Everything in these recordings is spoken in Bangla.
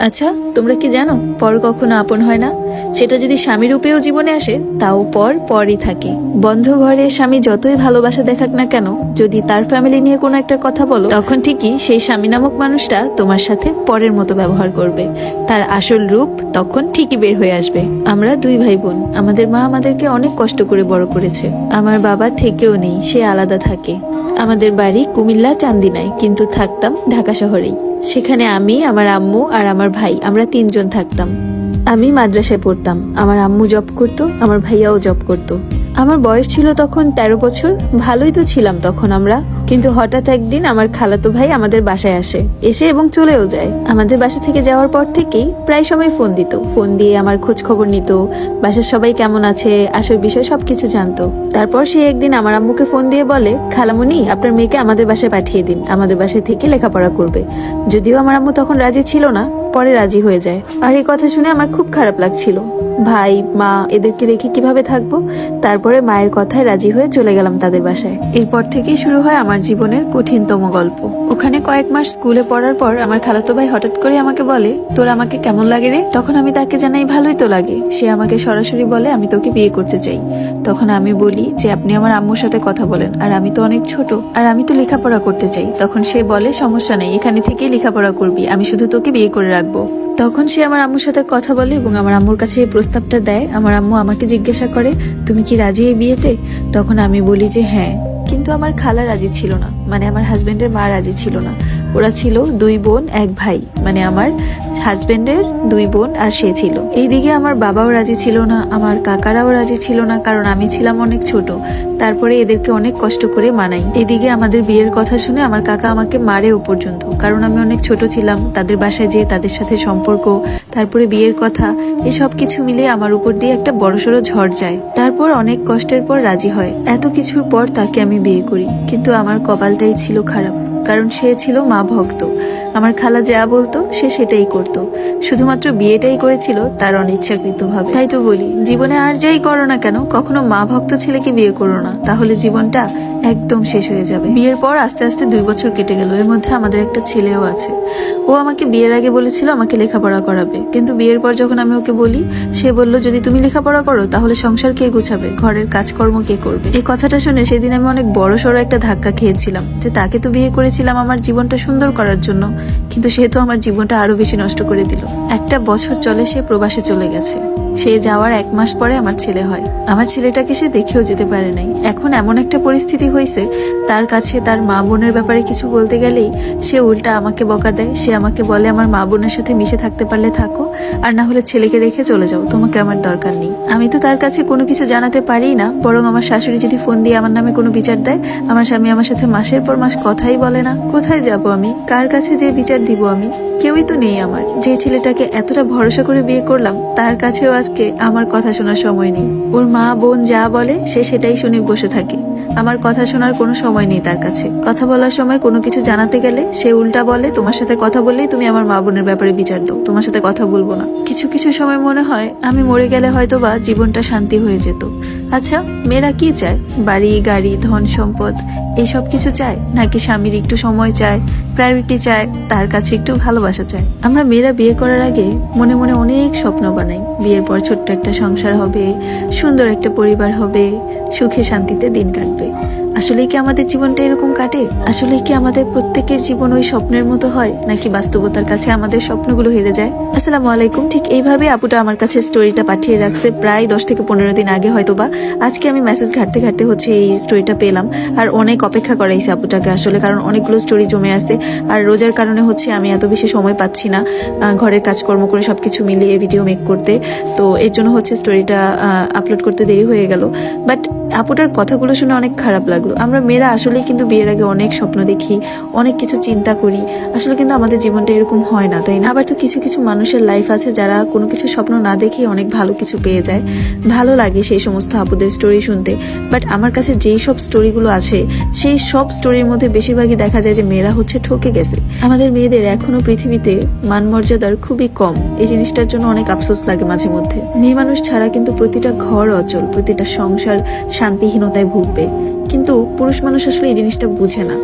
আচ্ছা তোমরা কি জানো, পর কখনো আপন হয় না? সেটা যদি স্বামী রূপেও জীবনে আসে, তাও পর পরই থাকে। বন্ধ ঘরে স্বামী যতই ভালোবাসা দেখাক না কেন, যদি তার ফ্যামিলি নিয়ে কোনো একটা কথা বলো, তখন ঠিকই সেই স্বামী নামক মানুষটা তোমার সাথে পরের মতো ব্যবহার করবে। তার আসল রূপ তখন ঠিকই বের হয়ে আসবে। আমরা দুই ভাই বোন আমাদের মা আমাদেরকে অনেক কষ্ট করে বড় করেছে। আমার বাবা থেকেও নেই, সে আলাদা থাকে। আমাদের বাড়ি কুমিল্লা চান্দিনায়, কিন্তু থাকতাম ঢাকা শহরেই। সেখানে আমি, আমার আম্মু আর আমার ভাই, আমরা তিনজন থাকতাম। আমি মাদ্রাসায় পড়তাম, আমার আম্মু জব করতো, আমার ভাইয়াও জব করতো। আমার বয়স ছিল তখন তেরো বছর, ভালোই তো ছিলাম তখন আমরা। কিন্তু হঠাৎ একদিন আমার খালাতো ভাই আমাদের বাসায় আসে, এসে এবং চলেও যায়। আমাদের বাসা থেকে যাওয়ার পর থেকেই প্রায় সময় ফোন দিত। ফোন দিয়ে আমার খোঁজ খবর নিত, বাসার সবাই কেমন আছে, আসল বিষয় সবকিছু জানতো। তারপর সে একদিন আমার আম্মুকে ফোন দিয়ে বলে, খালামুনি, আপনার মেয়েকে আমাদের বাসায় পাঠিয়ে দিন, আমাদের বাসায় থেকে লেখাপড়া করবে। যদিও আমার আম্মু তখন রাজি ছিল না, পরে রাজি হয়ে যায়। আর এই কথা শুনে আমার খুব খারাপ লাগছিল। ভাই, মা, এদেরকে রেখে কীভাবে থাকব? তারপরে মায়ের কথায় রাজি হয়ে চলে গেলাম তাদের বাসায়। এরপর থেকেই শুরু হয় আমার জীবনের কঠিনতম গল্প। ওখানে কয়েক মাস স্কুলে পড়ার পর আমার খালাতো ভাই হঠাৎ করে আমাকে বলে, তোর আমাকে কেমন লাগে রে? তখন আমি তাকে জানাই, ভালোই তো লাগে। সে আমাকে সরাসরি বলে, আমি তোকে বিয়ে করতে চাই। তখন আমি বলি যে, আপনি আমার আম্মুর সাথে কথা বলেন, আর আমি তো অনেক ছোট, আর আমি তো লেখাপড়া করতে চাই। তখন সে বলে, সমস্যা নেই, এখানে থেকেই লেখাপড়া করবি, আমি শুধু তোকে বিয়ে করে রাখব। তখন সে আমার আম্মুর সাথে কথা বলে এবং আমার আম্মুর কাছে এই প্রস্তাবটা দেয়, আমার আম্মু আমাকে জিজ্ঞাসা করে, তুমি কি রাজি এই বিয়েতে? তখন আমি বলি যে হ্যাঁ। কিন্তু আমার খালা রাজি ছিল না মানে আমার হাজবেন্ডের মা রাজি ছিল না। ওরা ছিল দুই বোন, এক ভাই মানে আমার হাজবেন্ডের দুই বোন আর সে ছিল। এইদিকে আমার বাবাও রাজি ছিল না, আমার কাকারাও রাজি ছিল না, কারণ আমি ছিলাম অনেক ছোট। তারপরে এদেরকে অনেক কষ্ট করে মানাই। এদিকে আমাদের বিয়ের কথা শুনে আমার কাকা আমাকে মারেও পর্যন্ত, কারণ আমি অনেক ছোট ছিলাম, তাদের বাসায় যেয়ে তাদের সাথে সম্পর্ক তারপরে বিয়ের কথা, এসব কিছু মিলে আমার উপর দিয়ে একটা বড়সড় ঝড় যায়। তারপর অনেক কষ্টের পর রাজি হয়। এত কিছুর পর তাকে আমি বিয়ে করি। কিন্তু আমার কপালটাই ছিল খারাপ, কারণ সে ছিল মা ভক্ত। আমার খালা যা বলতো, সে সেটাই করত। শুধুমাত্র বিয়েটাই করেছিল তার অনিচ্ছাকৃতভাবে। তাই তো বলি, জীবনে আর যাই করো না কেন, কখনো মা ভক্ত ছেলেকে বিয়ে করো না। তাহলে জীবনটা একদম শেষ হয়ে যাবে। বিয়ের পর আস্তে আস্তে দুই বছর কেটে গেল। এর মধ্যে আমাদের একটা ছেলেও আছে। ও আমাকে বিয়ের আগে বলেছিল আমাকে লেখাপড়া করাবে। কিন্তু বিয়ের পর যখন আমি ওকে বলি, সে বলল, যদি তুমি লেখাপড়া করো, তাহলে সংসার কে গুছাবে? ঘরের কাজকর্ম কে করবে? এই কথাটা শুনে সেদিন আমি অনেক বড় সড়ো একটা ধাক্কা খেয়েছিলাম যে তাকে তো বিয়ে করেছিলাম আমার জীবনটা সুন্দর করার জন্য, কিন্তু সে তো আমার জীবনটা আরও বেশি নষ্ট করে দিল। একটা বছর চলে, সে প্রবাসে চলে গেছে। সে যাওয়ার এক মাস পরে আমার ছেলে হয়। আমার ছেলেটাকে সে দেখেও যেতে পারে নাই। এখন এমন একটা পরিস্থিতি হয়েছে তার কাছে তার মা বোনের ব্যাপারে কিছু বলতে গেলেই সে উল্টা আমাকে বকা দেয়। সে আমাকে বলে, আমার মা বোনের সাথে মিশে থাকতে পারলে থাকো, আর না হলে ছেলেকে রেখে চলে যাও। তোমাকে আমার দরকার নেই। আমি তো তার কাছে কোনো কিছু জানাতে পারি না, বরং আমার শাশুড়ি যদি ফোন দিয়ে আমার নামে কোনো বিচার দেয়, আমার স্বামী আমার সাথে মাসের পর মাস কথাই বলে না। কোথায় যাব আমি? কার কাছে যে বিচার দিব আমি? কেউই তো নেই আমার। যে ছেলেটাকে এতটা ভরসা করে বিয়ে করলাম, তার কাছেও আজকে আমার কথা শোনার সময় নেই। ওর মা, বোন যা বলে, সে সেটাই শুনে বসে থাকে। আমার কথা শোনার কোনো সময় নেই তার কাছে। কথা বলার সময় কোনো কিছু জানাতে গেলে সে উল্টা বলে, তোমার সাথে কথা বললেই তুমি আমার মা বোনের ব্যাপারে বিচার দাও। তোমার সাথে কথা বলব না। কিছু কিছু সময় মনে হয়, আমি মরে গেলে হয়তো বা জীবনটা শান্তি হয়ে যেত। আচ্ছা মেয়েরা কি চায়? বাড়ি, গাড়ি, ধন সম্পদ এইসব কিছু চায়? নাকি স্বামীর একটু সময় চায়? প্রায়োরিটি চায়, তার কাছে একটু ভালোবাসা চায়। আমরা মেয়েরা বিয়ে করার আগে মনে মনে অনেক স্বপ্ন বানাই। বিয়ের পর ছোট্ট একটা সংসার হবে, সুন্দর একটা পরিবার হবে, সুখে শান্তিতে দিন কাটবে। আসলে কি আমাদের জীবনটা এরকম কাটে? আসলে কি আমাদের প্রত্যেকের জীবন ওই স্বপ্নের মতো হয়, নাকি বাস্তবতার কাছে আমাদের স্বপ্নগুলো হেরে যায়? আসসালামু আলাইকুম। ঠিক এইভাবে আপুটা আমার কাছে স্টোরিটা পাঠিয়ে রাখছে। প্রায় দশ থেকে পনেরো দিন আগে হয়তো বা আজকে আমি মেসেজ ঘাটতে ঘাটতে হচ্ছে এই স্টোরিটা পেলাম। আর অনেক অপেক্ষা করাইছে আপুটাকে আসলে, কারণ অনেকগুলো স্টোরি জমে আছে। আর রোজার কারণে হচ্ছে আমি এত বেশি সময় পাচ্ছি না ঘরের কাজকর্ম করে সব কিছু মিলিয়ে ভিডিও মেক করতে। তো এর জন্য হচ্ছে স্টোরিটা আপলোড করতে দেরি হয়ে গেল। বাট আপুটার কথাগুলো শুনে অনেক খারাপ লাগল। আমরা মেয়েরা আসলেই কিন্তু বিয়ের আগে অনেক স্বপ্ন দেখি, অনেক কিছু চিন্তা করি। আসলে কিন্তু আমাদের জীবনটা এরকম হয় না, তাই না? আবার তো কিছু কিছু মানুষের লাইফ আছে যারা কোনো কিছু স্বপ্ন না দেখে অনেক ভালো কিছু পেয়ে যায়। ভালো লাগে সেই সমস্ত আপুদের স্টোরি শুনতে। বাট আমার কাছে যেই সব স্টোরিগুলো আছে, সেই সব স্টোরির মধ্যে বেশিরভাগই দেখা যায় যে মেয়েরা হচ্ছে ঠকে গেছে। আমাদের মেয়েদের এখনও পৃথিবীতে মান মর্যাদার খুবই কম। এই জিনিসটার জন্য অনেক আফসোস লাগে মাঝে মধ্যে। মেয়ে মানুষ ছাড়া কিন্তু প্রতিটা ঘর অচল, প্রতিটা সংসার শান্তিহীনতায় ভুগবে। কিন্তু পুরুষ মানুষ আসলে এই জিনিসটা বুঝে না।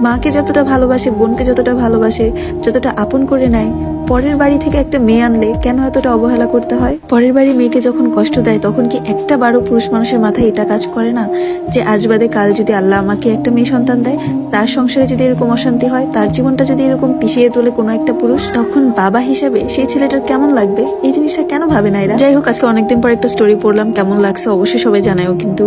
মাকে যতটা ভালোবাসে, বোনকে যতটা ভালোবাসে, যতটা আপন করে নেয়, পরের বাড়ি থেকে একটা মেয়ে আনলে কেন এতটা অবহেলা করতে হয়? পরের বাড়ি মেয়েকে যখন কষ্ট দেয়, তখন কি একটা বারো পুরুষ মানুষের মাথায় এটা কাজ করে না? যে আজ বাদে কাল যদি আল্লাহ আমাকে একটা মেয়ে সন্তান দেয়, তার সংসারে যদি এরকম অশান্তি হয়, তার জীবনটা যদি এরকম পিছিয়ে তোলে কোনো একটা পুরুষ, তখন বাবা হিসেবে সেই ছেলেটার কেমন লাগবে? এই জিনিসটা কেন ভাবে না এরা? যাই হোক, আজকে অনেকদিন পর একটা স্টোরি পড়লাম, কেমন লাগছে অবশ্যই সবাই জানায়ও কিন্তু।